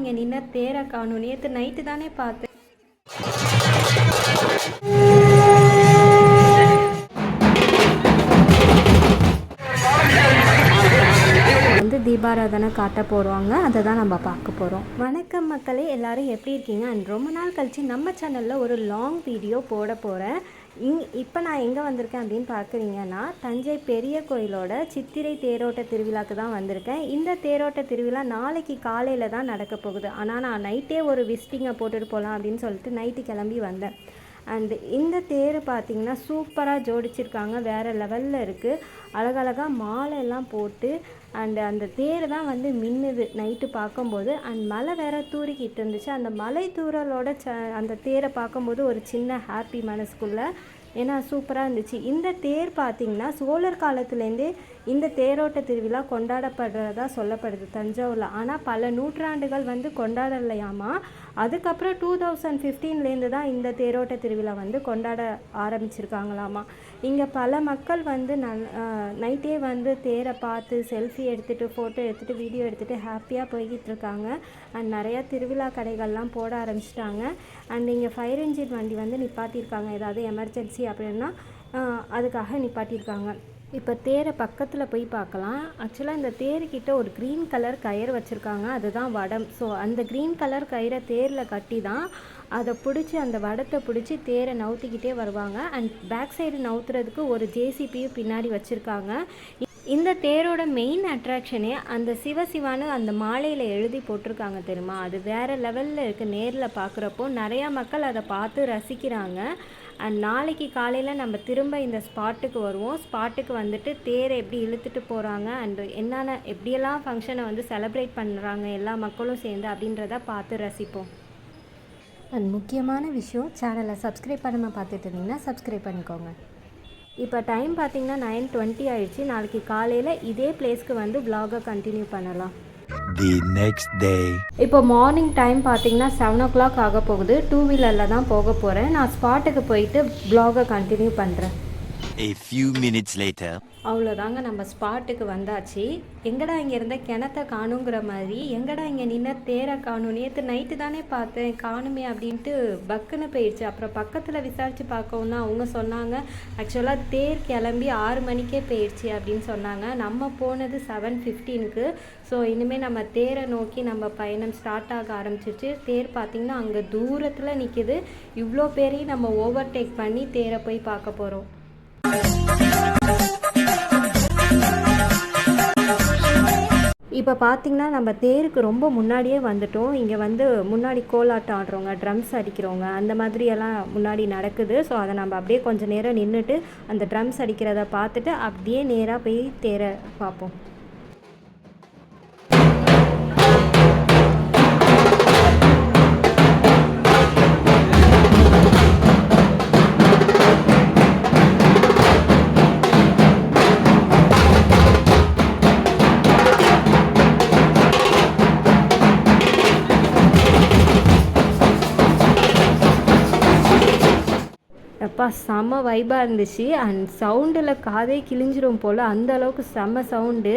இங்கே நின்ன தேரை காணும். நேற்று நைட்டு தானே பார்த்தேன். வந்து தீபாராதனை காட்ட போடுவாங்க அதை தான் நம்ம பார்க்க போகிறோம் வணக்கம் மக்களே எல்லாரும் எப்படி இருக்கீங்க? அண்ட் ரொம்ப நாள் கழிச்சு நம்ம சேனலில் ஒரு லாங் வீடியோ போட போகிறேன் இங் இப்போ நான் எங்கே வந்திருக்கேன் அப்படின்னு பார்க்குறீங்கன்னா தஞ்சை பெரிய கோயிலோட சித்திரை தேரோட்ட திருவிழாக்கு தான் வந்திருக்கேன். இந்த தேரோட்ட திருவிழா நாளைக்கு காலையில் தான் நடக்க போகுது. ஆனால் நான் நைட்டே ஒரு விசிட்டிங்கை போட்டுட்டு போகலாம் அப்படின்னு சொல்லிட்டு நைட்டு கிளம்பி வந்தேன். அண்ட் இந்த தேர் பார்த்தீங்கன்னா சூப்பராக ஜோடிச்சிருக்காங்க. வேறு லெவலில் இருக்குது அழகழகாக மாலை எல்லாம் போட்டு அண்டு அந்த தேர் தான் வந்து மின்னுது நைட்டு பார்க்கும்போது. அண்ட் மழை வேற தூரிக்கிட்டு இருந்துச்சு. அந்த மலை தூரலோட ச அந்த தேரை பார்க்கும்போது ஒரு சின்ன ஹாப்பி மனசுக்குள்ளே ஏன்னா சூப்பராக இருந்துச்சு. இந்த தேர் பார்த்தீங்கன்னா சோழர் காலத்துலேருந்தே இந்த தேரோட்ட திருவிழா கொண்டாடப்படுறதா சொல்லப்படுது தஞ்சாவூரில். ஆனால் பல நூற்றாண்டுகள் வந்து கொண்டாடலையாமா? அதுக்கப்புறம் டூ தௌசண்ட் ஃபிஃப்டீன்லேருந்து தான் இந்த தேரோட்ட திருவிழா வந்து கொண்டாட ஆரம்பிச்சிருக்காங்களாமா. இங்கே பல மக்கள் வந்து நல் நைட்டே வந்து தேரை பார்த்து செல்ஃபி எடுத்துகிட்டு ஃபோட்டோ எடுத்துகிட்டு வீடியோ எடுத்துகிட்டு ஹாப்பியாக போய்கிட்டு இருக்காங்க அண்ட் நிறையா திருவிழா கடைகள்லாம் போட ஆரம்பிச்சிட்டாங்க. அண்ட் இங்கே ஃபயர் இன்ஜின் வண்டி வந்து நிப்பாட்டியிருக்காங்க. ஏதாவது எமர்ஜென்சி அப்படின்னா அதுக்காக நிப்பாட்டியிருக்காங்க. இப்போ தேரை பக்கத்தில் போய் பார்க்கலாம் ஆக்சுவலாக இந்த தேருக்கிட்ட ஒரு க்ரீன் கலர் கயிறு வச்சுருக்காங்க. அதுதான் வடம். ஸோ அந்த க்ரீன் கலர் கயிறை தேரில் கட்டி தான் அதை பிடிச்சி அந்த வடத்தை பிடிச்சி தேரை நவுத்திக்கிட்டே வருவாங்க. அண்ட் பேக் சைடு நவுத்துறதுக்கு ஒரு ஜேசிபியும் பின்னாடி வச்சுருக்காங்க. இந்த தேரோட மெயின் அட்ராக்ஷனே அந்த சிவசிவான்னு அந்த மாலையில் எழுதி போட்டிருக்காங்க தெரியுமா? அது வேறு லெவலில் இருக்குது நேரில் பார்க்குறப்போ நிறையா மக்கள் அதை பார்த்து ரசிக்கிறாங்க. அண்ட் நாளைக்கு காலையில் நம்ம திரும்ப இந்த ஸ்பாட்டுக்கு வருவோம். ஸ்பாட்டுக்கு வந்துட்டு தேரை எப்படி இழுத்துட்டு போகிறாங்க அண்ட் என்னென்ன எப்படியெல்லாம் ஃபங்க்ஷனை வந்து செலப்ரேட் பண்ணுறாங்க எல்லா மக்களும் சேர்ந்து அப்படின்றத பார்த்து ரசிப்போம். அண்ட் முக்கியமான விஷயம் சேனலை சப்ஸ்கிரைப் பண்ணாமல் பார்த்துட்டு இருந்தீங்கன்னா சப்ஸ்கிரைப் பண்ணிக்கோங்க. இப்போ டைம் பார்த்தீங்கன்னா நைன் டுவெண்ட்டி ஆயிடுச்சு. நாளைக்கு காலையில் இதே பிளேஸ்க்கு வந்து vlog-அ கண்டினியூ பண்ணலாம். The next day. இப்போ மார்னிங் டைம் பார்த்தீங்கன்னா செவன் ஓ கிளாக் ஆக போகுது. டூ வீலரில் தான் போக போகிறேன் நான் ஸ்பாட்டுக்கு போயிட்டு vlog-அ கண்டினியூ பண்ணுறேன் A few minutes later. அவ்வளோதாங்க நம்ம ஸ்பாட்டுக்கு வந்தாச்சு. எங்கடா இங்கே இருந்த கிணத்த காணுங்கிற மாதிரி எங்கடா இங்கே நின்ன தேரை காணும்? நேற்று நைட்டு தானே பார்த்தேன் காணுமே அப்படின்ட்டு பக்குன்னு போயிடுச்சு. அப்புறம் பக்கத்தில் விசாரித்து பார்க்கவும்னா அவங்க சொன்னாங்க. ஆக்சுவலாக தேர் கிளம்பி ஆறு மணிக்கே போயிடுச்சு அப்படின்னு சொன்னாங்க. நம்ம போனது செவன் ஃபிஃப்டீனுக்கு ஸோ இனிமேல் நம்ம தேரை நோக்கி நம்ம பயணம் ஸ்டார்ட் ஆக ஆரம்பிச்சிருச்சு. தேர் பார்த்திங்கன்னா அங்கே தூரத்தில் நிற்கிது இவ்வளோ பேரையும் நம்ம ஓவர்டேக் பண்ணி தேரை போய் பார்க்க போகிறோம் இப்போ பார்த்தீங்கன்னா நம்ம தேருக்கு ரொம்ப முன்னாடியே வந்துட்டோம். இங்கே வந்து முன்னாடி கோலாட்டம் ஆடுறவங்க ட்ரம்ஸ் அடிக்கிறவங்க அந்த மாதிரியெல்லாம் முன்னாடி நடக்குது. ஸோ அதை நம்ம அப்படியே கொஞ்சம் நேரம் நின்றுட்டு அந்த ட்ரம்ஸ் அடிக்கிறத பார்த்துட்டு அப்படியே நேராக போய் தேரை பார்ப்போம். அப்பா செம்ம வைபாக இருந்துச்சு. அண்ட் சவுண்டில் காதே கிழிஞ்சிரும் போல் அந்த அளவுக்கு செம்ம சவுண்டு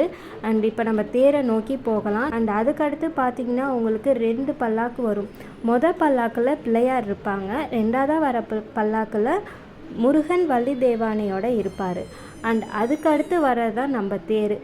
அண்ட் இப்போ நம்ம தேரை நோக்கி போகலாம். அண்ட் அதுக்கடுத்து பார்த்தீங்கன்னா உங்களுக்கு ரெண்டு பல்லாக்கு வரும். மொதல் பல்லாக்கில் பிள்ளையார் இருப்பாங்க. ரெண்டாவதாக வர பல்லாக்கில் முருகன் வள்ளி தேவானையோட இருப்பார். அண்ட் அதுக்கடுத்து வர்றதுதான் நம்ம தேர்.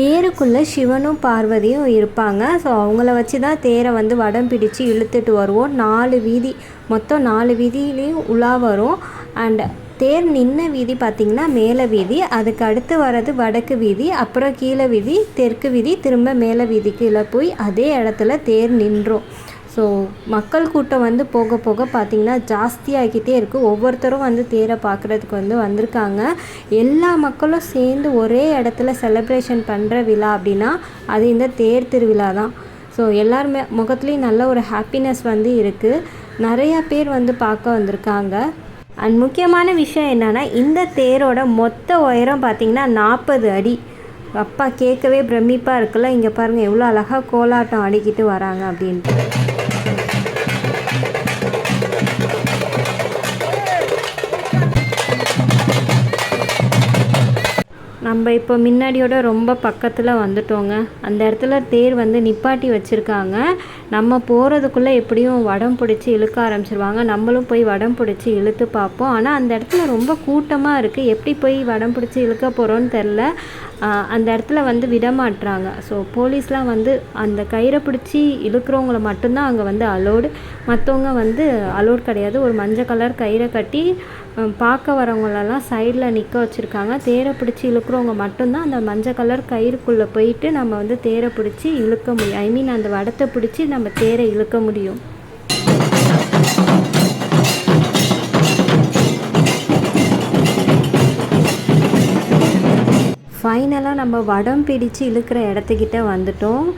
தேருக்குள்ளே சிவனும் பார்வதியும் இருப்பாங்க. ஸோ அவங்கள வச்சு தான் தேரை வந்து வடம் பிடிச்சு இழுத்துட்டு வருவோம். நாலு வீதி மொத்தம் நாலு வீதியிலையும் உலா வரும். அண்ட் தேர் நின்ன வீதி பார்த்திங்கன்னா மேலே வீதி அதுக்கு அடுத்து வர்றது வடக்கு வீதி அப்புறம் கீழே வீதி தெற்கு வீதி திரும்ப மேலே வீதி கீழே போய் அதே இடத்துல தேர் நின்றோம். ஸோ மக்கள் கூட்டம் வந்து போக போக பார்த்திங்கன்னா ஜாஸ்தியாகிட்டே இருக்குது ஒவ்வொருத்தரும் வந்து தேரை பார்க்குறதுக்கு வந்து வந்திருக்காங்க. எல்லா மக்களும் சேர்ந்து ஒரே இடத்துல செலிப்ரேஷன் பண்ணுற விழா அப்படின்னா அது இந்த தேர் திருவிழா தான். ஸோ எல்லாருமே முகத்துலேயும் நல்ல ஒரு ஹாப்பினஸ் வந்து இருக்குது நிறையா பேர் வந்து பார்க்க வந்திருக்காங்க. அண்ட் முக்கியமான விஷயம் என்னென்னா இந்த தேரோட மொத்த உயரம் பார்த்திங்கன்னா நாற்பது அடி. அப்பா கேட்கவே பிரமிப்பாக இருக்குல்ல இங்கே பாருங்கள் எவ்வளோ அழகாக கோலாட்டம் ஆடிக்கிட்டு வராங்க அப்படின்ட்டு. நம்ம இப்போ முன்னாடியோட ரொம்ப பக்கத்தில் வந்துட்டோங்க. அந்த இடத்துல தேர் வந்து நிப்பாட்டி வச்சுருக்காங்க. நம்ம போகிறதுக்குள்ளே எப்படியும் வடம் பிடிச்சி இழுக்க ஆரம்பிச்சிருவாங்க. நம்மளும் போய் வடம் பிடிச்சி இழுத்து பார்ப்போம். ஆனால் அந்த இடத்துல ரொம்ப கூட்டமாக இருக்குது எப்படி போய் வடம் பிடிச்சி இழுக்க போகிறோன்னு தெரில அந்த இடத்துல வந்து விடமாட்டுறாங்க ஸோ போலீஸ்லாம் வந்து அந்த கயிறை பிடிச்சி இழுக்கிறவங்கள மட்டும்தான் அங்கே வந்து அலோடு மற்றவங்க வந்து அலோட் கிடையாது. ஒரு மஞ்சள் கலர் கயிறை கட்டி பார்க்க வரவங்களெல்லாம் சைடில் நிற்க வச்சுருக்காங்க. தேரை பிடிச்சி இழுக்கிறவங்க மட்டும்தான் அந்த மஞ்சள் கலர் கயிறுக்குள்ளே போயிட்டு நம்ம வந்து தேரை பிடிச்சி இழுக்க முடியும். ஐ மீன் அந்த வடத்தை பிடிச்சி நம்ம தேரை இழுக்க முடியும். ஃபைனலாக நம்ம வடம் பிடிச்சு இழுக்கிற இடத்துக்கிட்ட வந்துட்டோம்.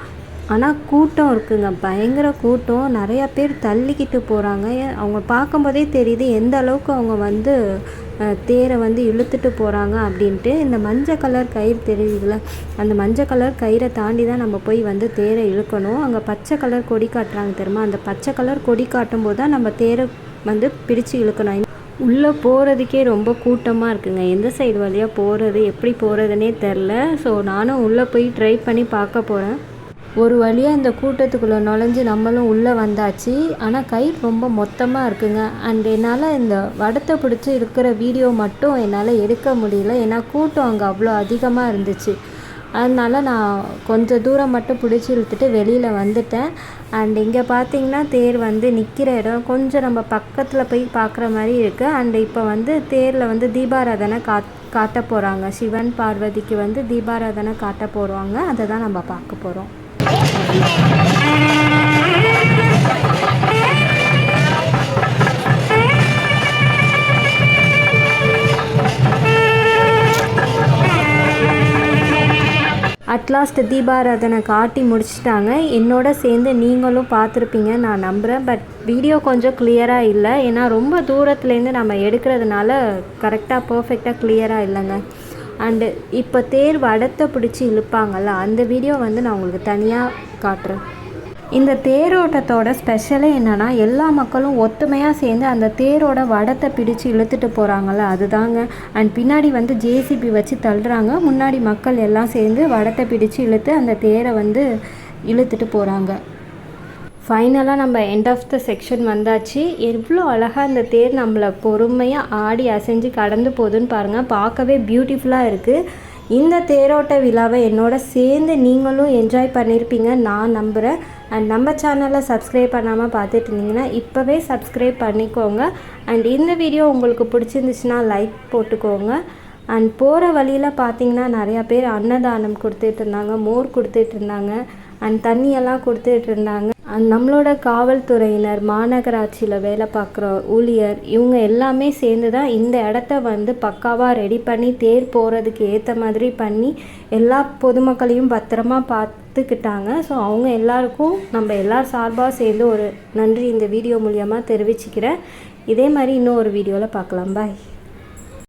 ஆனால் கூட்டம் இருக்குங்க. பயங்கர கூட்டம். நிறையா பேர் தள்ளிக்கிட்டு போகிறாங்க அவங்க பார்க்கும்போதே தெரியுது எந்த அளவுக்கு அவங்க வந்து தேரை வந்து இழுத்துட்டு போகிறாங்க அப்படின்ட்டு. இந்த மஞ்சள் கலர் கயிறு தெரியுதுல? அந்த மஞ்சள் கலர் கயிறை தாண்டி தான் நம்ம போய் வந்து தேரை இழுக்கணும். அங்கே பச்சை கலர் கொடி காட்டுறாங்க தெரியுமா? அந்த பச்சை கலர் கொடி காட்டும் போது தான் நம்ம தேரை வந்து பிடிச்சு இழுக்கணும். உள்ளே போகிறதுக்கே ரொம்ப கூட்டமாக இருக்குங்க. எந்த சைடு வழியாக போகிறது எப்படி போகிறதுனே தெரில. ஸோ நானும் உள்ளே போய் ட்ரை பண்ணி பார்க்க போகிறேன் ஒரு வழியாக இந்த கூட்டத்துக்குள்ளே நுழைஞ்சு நம்மளும் உள்ளே வந்தாச்சு. ஆனால் கை ரொம்ப மொத்தமாக இருக்குங்க. அண்ட் என்னால் இந்த வடத்தை பிடிச்சி இருக்கிற வீடியோ மட்டும் என்னால் எடுக்க முடியல. ஏன்னா கூட்டம் அங்கே அவ்வளோ அதிகமாக இருந்துச்சு. அதனால நான் கொஞ்சம் தூரம் மட்டும் பிடிச்சி இழுத்துட்டு வெளியில் வந்துட்டேன். அண்ட் இங்கே பார்த்தீங்கன்னா தேர் வந்து நிற்கிற இடம் கொஞ்சம் நம்ம பக்கத்தில் போய் பார்க்குற மாதிரி இருக்குது அண்ட் இப்போ வந்து தேரில் வந்து தீபாராதனை காட் காட்ட போகிறாங்க சிவன் பார்வதிக்கு வந்து தீபாராதனை காட்ட போகிறாங்க அதை தான் நம்ம பார்க்க போகிறோம் அட்லாஸ்ட் தீபாராதனை காட்டி முடிச்சிட்டாங்க. என்னோட சேர்ந்து நீங்களும் பார்த்துருப்பீங்க நான் நம்புகிறேன் பட் வீடியோ கொஞ்சம் கிளியராக இல்லை. ஏன்னா ரொம்ப தூரத்துலேருந்து நம்ம எடுக்கிறதுனால கரெக்டாக பர்ஃபெக்டாக கிளியராக இல்லைங்க. அண்டு இப்போ தேர் வடத்தை பிடிச்சி இழுப்பாங்கல்ல அந்த வீடியோ வந்து நான் உங்களுக்கு தனியாக காட்டுறேன். இந்த தேரோட்டத்தோட ஸ்பெஷலே என்னென்னா எல்லா மக்களும் ஒத்துமையாக சேர்ந்து அந்த தேரோட வடத்தை பிடிச்சு இழுத்துட்டு போகிறாங்கல்ல அதுதாங்க. அண்ட் பின்னாடி வந்து ஜேசிபி வச்சு தள்ளுறாங்க. முன்னாடி மக்கள் எல்லாம் சேர்ந்து வடத்தை பிடிச்சு இழுத்து அந்த தேரை வந்து இழுத்துட்டு போகிறாங்க ஃபைனலாக நம்ம எண்ட் ஆஃப் த செக்ஷன் வந்தாச்சு. எவ்வளோ அழகாக அந்த தேர் நம்மளை பொறுமையாக ஆடி அசைஞ்சு கடந்து போகுதுன்னு பாருங்கள் பார்க்கவே பியூட்டிஃபுல்லாக இருக்குது இந்த தேரோட்ட விழாவை என்னோட சேர்ந்து நீங்களும் என்ஜாய் பண்ணியிருப்பீங்க நான் நம்புகிறேன் அண்ட் நம்ம சேனலை சப்ஸ்கிரைப் பண்ணாமல் பார்த்துட்டு இருந்தீங்கன்னா இப்போவே சப்ஸ்கிரைப் பண்ணிக்கோங்க. அண்ட் இந்த வீடியோ உங்களுக்கு பிடிச்சிருந்துச்சுன்னா லைக் போட்டுக்கோங்க. அண்ட் போகிற வழியில் பார்த்தீங்கன்னா நிறையா பேர் அன்னதானம் கொடுத்துட்டு இருந்தாங்க மோர் கொடுத்துட்டு இருந்தாங்க. அண்ட் தண்ணியெல்லாம் கொடுத்துட்டு இருந்தாங்க. நம்மளோட காவல்துறையினர் மாநகராட்சியில் வேலை பார்க்குற ஊழியர் இவங்க எல்லாமே சேர்ந்து தான் இந்த இடத்த வந்து பக்காவாக ரெடி பண்ணி தேர் போகிறதுக்கு ஏற்ற மாதிரி பண்ணி எல்லா பொதுமக்களையும் பத்திரமா பார்த்துக்கிட்டாங்க. ஸோ அவங்க எல்லாருக்கும் நம்ம எல்லார் சார்பாக சேர்ந்து ஒரு நன்றி இந்த வீடியோ மூலியமாக தெரிவிச்சுக்கிறேன். இதே மாதிரி இன்னும் ஒரு வீடியோவில் பார்க்கலாம். பாய்